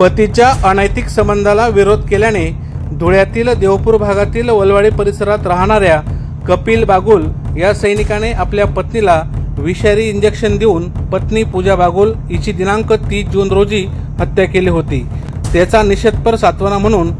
पतीच्या अनैतिक संबंधाला विरोध केल्याने धुळ्यातील देवपूर भागातील वलवाडी परिसरात राहणाऱ्या कपिल बागुल या सैनिकाने आपल्या पत्नीला विषारी इंजेक्शन देऊन पत्नी पूजा बागुल हिची दिनांक तीस जून रोजी हत्या केली होती. त्याचा निषेधपर सात्वना म्हणून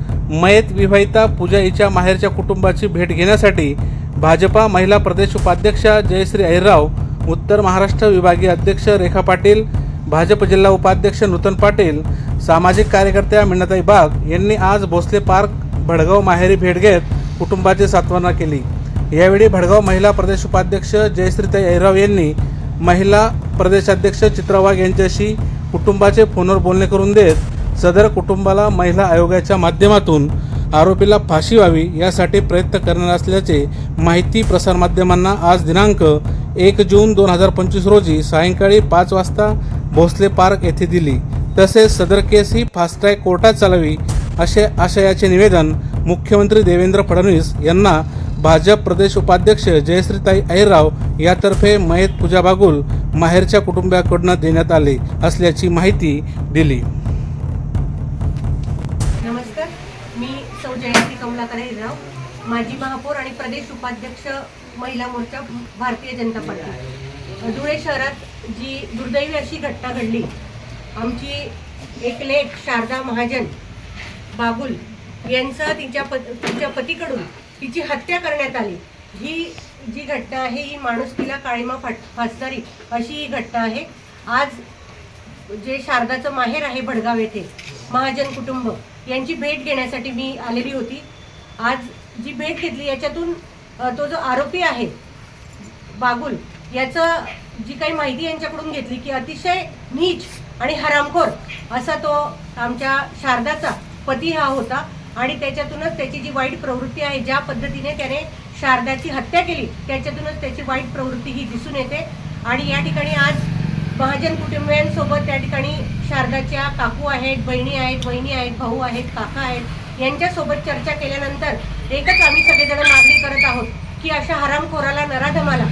मयत विवाहिता पूजा हिच्या माहेरच्या कुटुंबाची भेट घेण्यासाठी भाजपा महिला प्रदेश उपाध्यक्षा जयश्री अहिरराव उत्तर महाराष्ट्र विभागीय अध्यक्ष रेखा पाटील भाजप जिल्हा उपाध्यक्ष नूतन पाटील सामाजिक कार्यकर्त्या मीनाताई बाग यांनी आज भोसले पार्क भडगाव माहेरी भेट घेत कुटुंबाची सात्वना केली. यावेळी भडगाव महिला प्रदेश उपाध्यक्ष जयश्रीताई ऐराव यांनी महिला प्रदेशाध्यक्ष चित्रा वाघ यांच्याशी कुटुंबाचे फोनवर बोलणे करून देत सदर कुटुंबाला महिला आयोगाच्या माध्यमातून आरोपीला फाशी व्हावी यासाठी प्रयत्न करणार असल्याचे माहिती प्रसारमाध्यमांना आज दिनांक एक जून दोन हजार पंचवीस रोजी सायंकाळी पाच वाजता भोसले पार्क येथे दिली. तसेच सदर केस ही फास्ट्रॅक कोर्टात चालावी असे आशयाचे निवेदन मुख्यमंत्री देवेंद्र फडणवीस यांना भाजप प्रदेश उपाध्यक्ष जयश्रीताई अहिरराव यातर्फे मयत पूजा बागुल माहेरच्या कुटुंबियाकडून देण्यात आले असल्याची माहिती दिली. नमस्कार. मी सौ जयंती कमलाकर अहिरराव माजी महापौर आणि प्रदेश उपाध्यक्ष महिला मोर्चा भारतीय जनता पार्टी. धुळे शहरात जी दुर्दैवी अशी घटना घडली आमची एक लेख शारदा महाजन बागुल यांचं तिच्या पत तिच्या पतीकडून तिची हत्या करण्यात आली. ही जी घटना आहे ही माणूस तिला काळीमा फाट फासणारी अशी ही घटना आहे. आज जे शारदाचं माहेर आहे भडगाव येथे महाजन कुटुंब यांची भेट घेण्यासाठी मी आलेली होती. आज जी भेट घेतली याच्यातून तो जो आरोपी आहे बागुल याचं जी काही माहिती यांच्याकडून घेतली की अतिशय नीच आणि हरामखोर असा तो आमच्या शारदाचा पती हा होता आणि त्याच्यातूनच त्याची जी वाईट प्रवृत्ती आहे ज्या पद्धतीने त्याने शारदाची हत्या केली त्याच्यातूनच त्याची वाईट प्रवृत्ती ही दिसून येते. आणि या ठिकाणी आज महाजन कुटुंबियांसोबत त्या ठिकाणी शारदाच्या काकू आहेत बहिणी आहेत बहिणी आहेत भाऊ आहेत काका आहेत यांच्यासोबत चर्चा केल्यानंतर एकच आम्ही सगळेजण मागणी करत आहोत की अशा हरामखोराला नराधमाला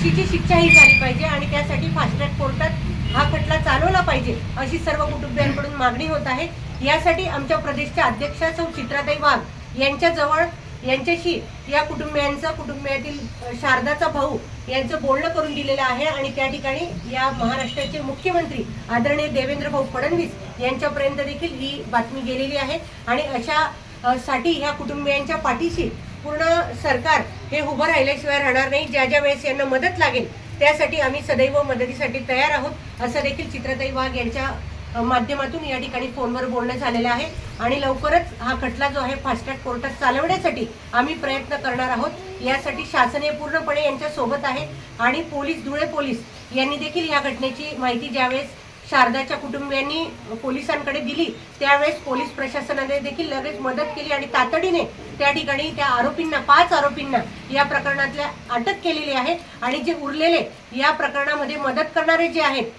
फाशीची शिक्षा ही झाली पाहिजे आणि त्यासाठी फास्ट्रॅक कोर्टात हा खटला चालवला पाहिजे अशी सर्व कुटुंबियांकडून मागणी होत आहे. यासाठी आमच्या प्रदेशच्या अध्यक्षा सौ चित्राताई वाघ यांच्याजवळ यांच्याशी या कुटुंबियांचा कुटुंबियातील शारदाचा भाऊ यांचं बोलणं करून दिलेलं आहे आणि त्या ठिकाणी या महाराष्ट्राचे मुख्यमंत्री आदरणीय देवेंद्र भाऊ फडणवीस यांच्यापर्यंत देखील ही बातमी गेलेली आहे. आणि अशा साठी ह्या कुटुंबियांच्या पाठीशी पूर्ण सरकार हे उभं राहिल्याशिवाय राहणार नाही. ज्या ज्या वेळेस यांना मदत लागेल त्यासाठी आम्ही सदैव मदतीसाठी तयार आहोत. असं देखील चित्रताई वाघ यांच्या माध्यमातून या ठिकाणी फोनवर बोलणं झालेलं आहे. आणि लवकरच हा खटला जो आहे फास्ट्रॅक कोर्टात चालवण्यासाठी आम्ही प्रयत्न करणार आहोत. यासाठी शासन हे पूर्णपणे यांच्या सोबत आहे. आणि पोलीस धुळे पोलीस यांनी देखील या घटनेची माहिती ज्यावेळेस शारदाच्या कुटुंबियांनी पोलिसांकडे दिली. त्यावेळेस पोलीस प्रशासनाने देखील लगेच मदत केली आणि तातडीने त्या ठिकाणी त्या आरोपींना पाच आरोपींना या प्रकरणातल्या अटक केलेली आहे. आणि जे उरलेले या प्रकरणामध्ये मदत करणारे जे आहेत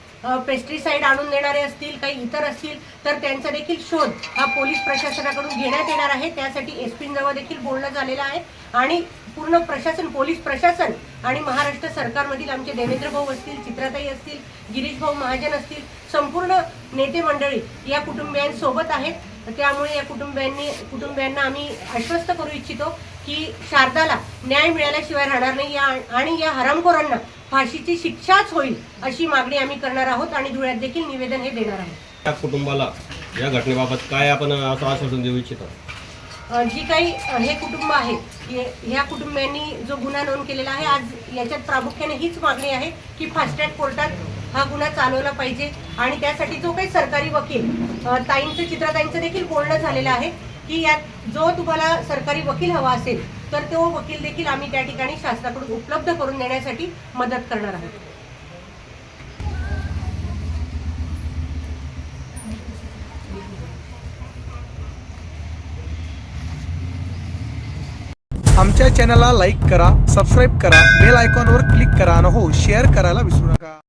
पेस्टिसाईड आणून देणारे असतील काही इतर असतील तर त्यांचा देखील शोध हा पोलीस प्रशासनाकडून घेण्यात येणार आहे. त्यासाठी एस जवळ देखील बोलणं झालेलं आहे. आणि पूर्ण प्रशासन पोलीस प्रशासन आणि महाराष्ट्र सरकारमधील आमचे देवेंद्र भाऊ असतील चित्राताई असतील गिरीश भाऊ महाजन असतील संपूर्ण नेते मंडळी या कुटुंबियांसोबत आहेत. त्यामुळे या कुटुंबियांनी कुटुंबियांना आम्ही आश्वस्त करू इच्छितो की शारदाला न्याय मिळाल्याशिवाय राहणार नाही. या आणि या हरामखोरांना फाशीची शिक्षाच होईल अशी मागणी आम्ही करणार आहोत आणि धुळ्यात देखील निवेदन हे देणार आहोत. त्या कुटुंबाला या घटनेबाबत काय आपण असं आश्वासन देऊ इच्छितो? जी काही हे कुटुंब आहे ह्या कुटुंबियांनी जो गुन्हा नोंद केलेला आहे आज याच्यात प्रामुख्याने हीच मागणी आहे की फास्ट्रॅक कोर्टात हा गुन्हा चालवला पाहिजे आणि त्यासाठी जो काही सरकारी वकील ताईंचं चित्राताईंचं देखील बोलणं झालेलं आहे की यात जो तुम्हाला सरकारी वकील हवा असेल तर तो वकील देखील आम्ही त्या ठिकाणी शासनाकडून उपलब्ध करून देण्यासाठी मदत करणार आहोत. आमच्या चॅनलला लाईक करा सबस्क्राईब करा बेल आयकॉनवर क्लिक करा आणि हो शेअर करायला विसरू नका.